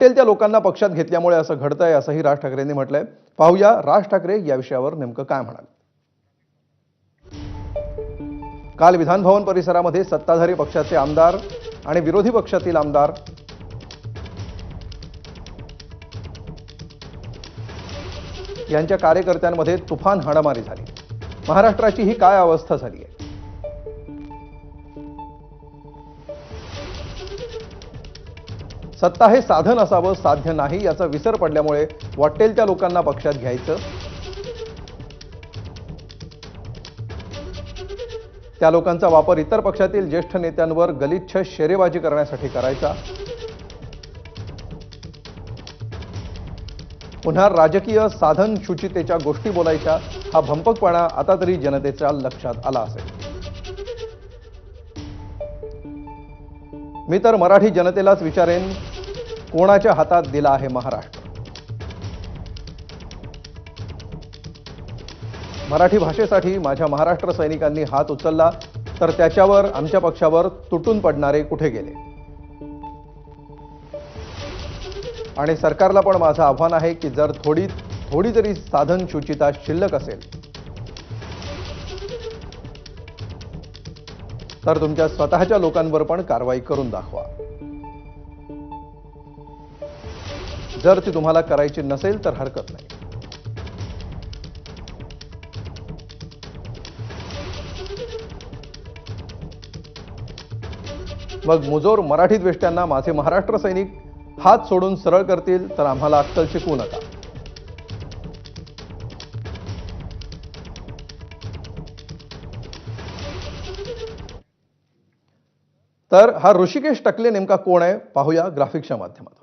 वाटेल त्या लोकांना पक्षात घेतल्यामुळे असं घडतंय असंही राज ठाकरेंनी म्हटलंय. पाहूया राज ठाकरे या विषयावर नेमकं काय म्हणाले. काल विधानभवन परिसरामध्ये सत्ताधारी पक्षाचे आमदार आणि विरोधी पक्षातील आमदार यांच्या कार्यकर्त्यांमध्ये तुफान हाणामारी झाली. महाराष्ट्राची ही काय अवस्था झाली आहे? सत्ता हे साधन असावं साध्य नाही याचा विसर पडल्यामुळे वाटेल त्या लोकांना पक्षात घ्यायचं. त्या लोकांचा वापर इतर पक्षातील ज्येष्ठ नेत्यांवर गलिच्छ शेरेबाजी करण्यासाठी करायचा. पुन्हा राजकीय साधन शुचितेच्या गोष्टी बोलायच्या हा भंपकपणा आता तरी जनतेच्या लक्षात आला असेल. मी तर मराठी जनतेलाच विचारेन कोणाच्या हातात दिला आहे महाराष्ट्र? मराठी भाषेसाठी माझ्या महाराष्ट्र सैनिकांनी हात उचलला तर त्याच्यावर आमच्या पक्षावर तुटून पडणारे कुठे गेले? आणि सरकारला पण माझं आव्हान आहे की जर थोडी थोडी जरी साधन शुचिता शिल्लक असेल तर तुमच्या स्वतःच्या लोकांवर पण कारवाई करून दाखवा. जर ती तुम्हाला करायची नसेल तर हरकत नाही. मग मुजोर मराठी द्वेष्ट्यांना माझे महाराष्ट्र सैनिक हात सोडून सरळ करतील तर आम्हाला अक्कल शिकवू नका. तर हा ऋषिकेश टकले नेमका कोण आहे? पाहूया ग्राफिक्सच्या माध्यमातून.